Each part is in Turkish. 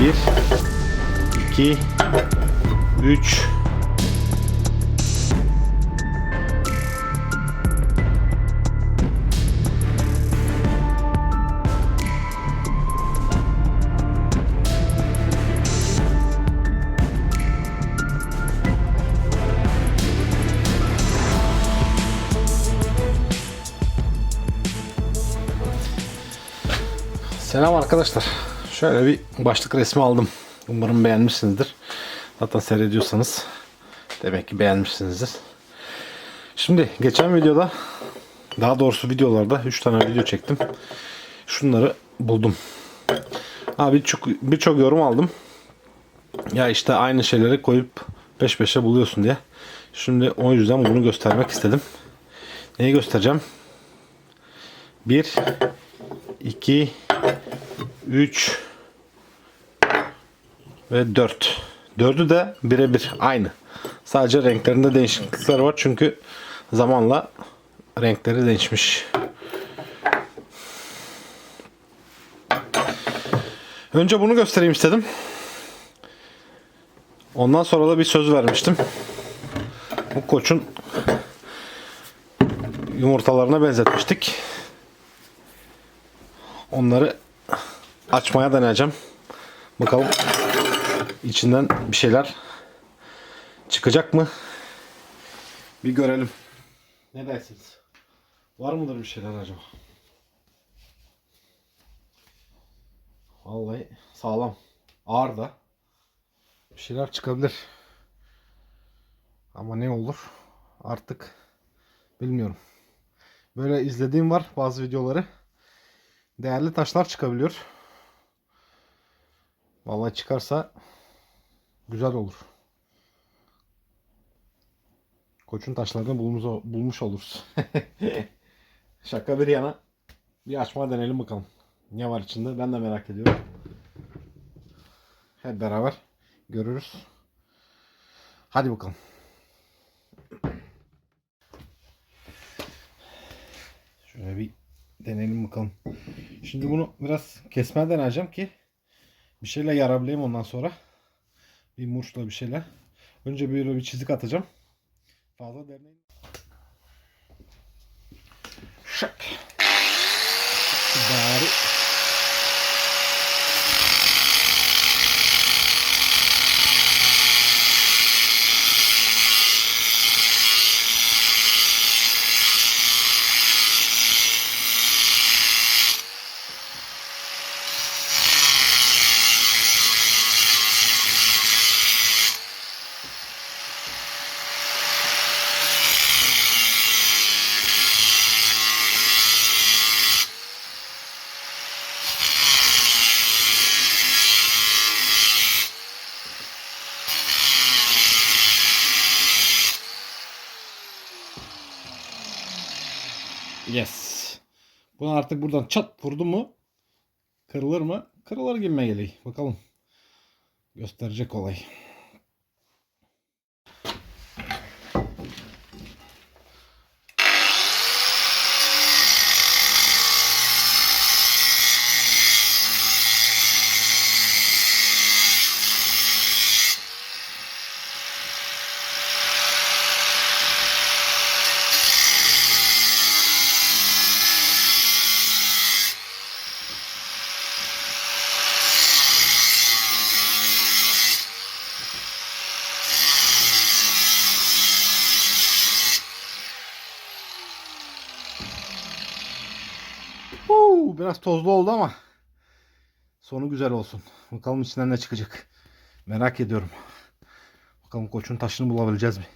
Bir, iki, üç, Selam arkadaşlar. Şöyle bir başlık resmi aldım. Umarım beğenmişsinizdir. Zaten seyrediyorsanız demek ki beğenmişsinizdir. Şimdi geçen videoda daha doğrusu videolarda 3 tane video çektim. Şunları buldum. Abi birçok birçok yorum aldım. Ya işte aynı şeyleri koyup peş peşe buluyorsun diye. Şimdi o yüzden bunu göstermek istedim. Neyi göstereceğim? 1 2 3 ve 4. Dördü de birebir aynı. Sadece renklerinde değişiklikler var çünkü zamanla renkleri değişmiş. Önce bunu göstereyim istedim. Ondan sonra da bir söz vermiştim. Bu koçun yumurtalarına benzetmiştik. Onları açmaya deneyeceğim. Bakalım içinden bir şeyler çıkacak mı? Bir görelim. Ne dersiniz? Var mıdır bir şeyler acaba? Vallahi sağlam. Ağır da. Bir şeyler çıkabilir. Ama ne olur? Artık bilmiyorum. Böyle izlediğim var bazı videoları değerli taşlar çıkabiliyor. Vallahi çıkarsa güzel olur. Koçun taşlarını bulmuş, bulmuş oluruz. Şaka bir yana bir açma deneyelim bakalım. Ne var içinde ben de merak ediyorum. Hep beraber görürüz. Hadi bakalım. Şöyle bir deneyelim bakalım. Şimdi bunu biraz kesmeye deneyeceğim ki bir şeyle yarabileyim ondan sonra. Bir murçla bir şeyle. Önce böyle bir çizik atacağım. Fazla derneğin. Şak. Bari. Yes. Bunu artık buradan çat vurdu mu kırılır mı? Kırılır gibime geliyor. Bakalım. Gösterecek olay. Huu, biraz tozlu oldu ama sonu güzel olsun. Bakalım içinden ne çıkacak. Merak ediyorum. Bakalım koçun taşını bulabileceğiz mi?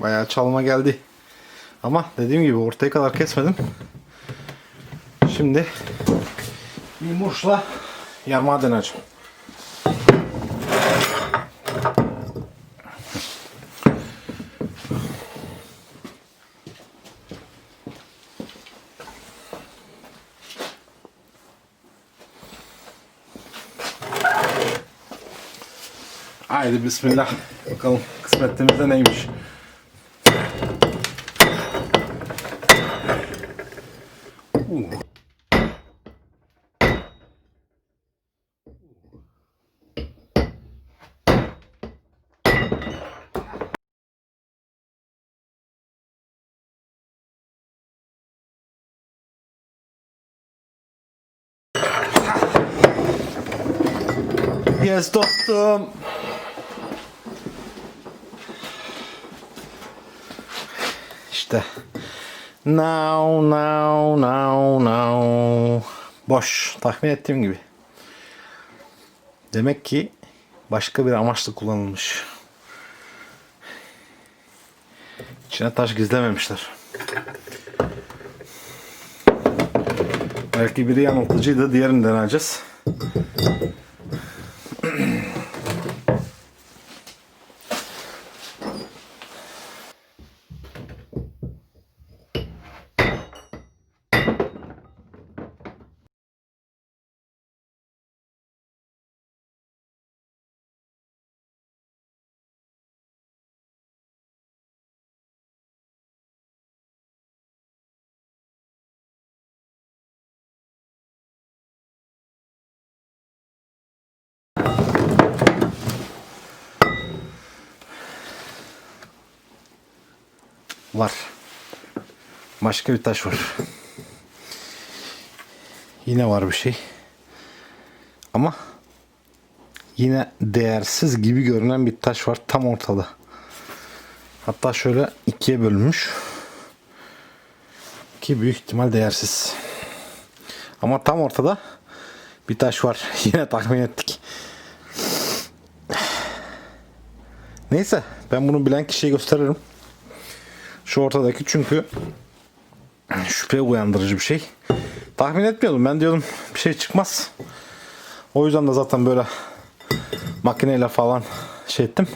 Bayağı çalma geldi. Ama dediğim gibi ortaya kadar kesmedim. Şimdi bir muşla yarmağı deneyeceğim. Haydi bismillah. Bakalım kısmetimizde neymiş. Uh. Yes dostum. İşte. Now, now, now, now. Boş. Tahmin ettiğim gibi. Demek ki başka bir amaçla kullanılmış. İçine taş gizlememişler. Belki biri yanıltıcıydı, diğerini deneyeceğiz. Var. Başka bir taş var. Yine var bir şey. Ama yine değersiz gibi görünen bir taş var tam ortada. Hatta şöyle ikiye bölünmüş. Ki büyük ihtimal değersiz. Ama tam ortada bir taş var. Yine tahmin ettik. Neyse ben bunu bilen kişiye gösteririm. Şu ortadaki çünkü şüphe uyandırıcı bir şey. Tahmin etmiyordum. Ben diyordum bir şey çıkmaz. O yüzden de zaten böyle makineyle falan şey ettim.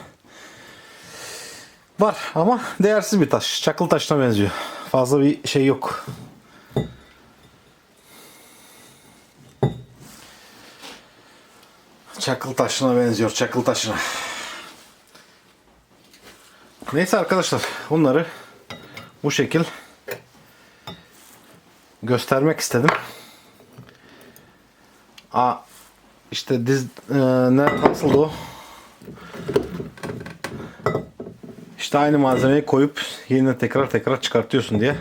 Var ama değersiz bir taş. Çakıl taşına benziyor. Fazla bir şey yok. Çakıl taşına benziyor. Çakıl taşına. Neyse arkadaşlar bunları bu şekil göstermek istedim. Aa işte diz e, ne nasıldı? İşte aynı malzemeyi koyup yine tekrar tekrar çıkartıyorsun diye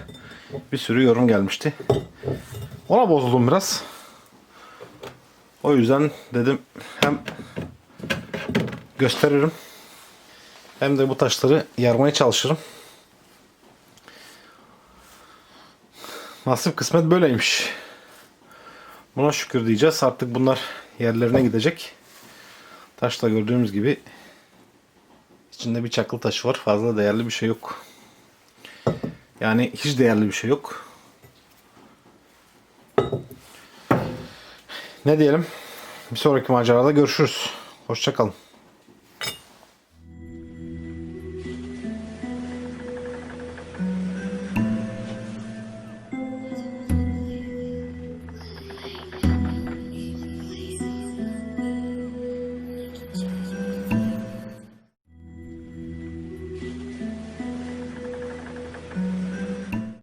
bir sürü yorum gelmişti. Ona bozuldum biraz. O yüzden dedim hem gösteririm hem de bu taşları yarmaya çalışırım. Nasip kısmet böyleymiş. Buna şükür diyeceğiz. Artık bunlar yerlerine gidecek. Taş da gördüğümüz gibi içinde bir çakıl taşı var. Fazla değerli bir şey yok. Yani hiç değerli bir şey yok. Ne diyelim? Bir sonraki macerada görüşürüz. Hoşçakalın.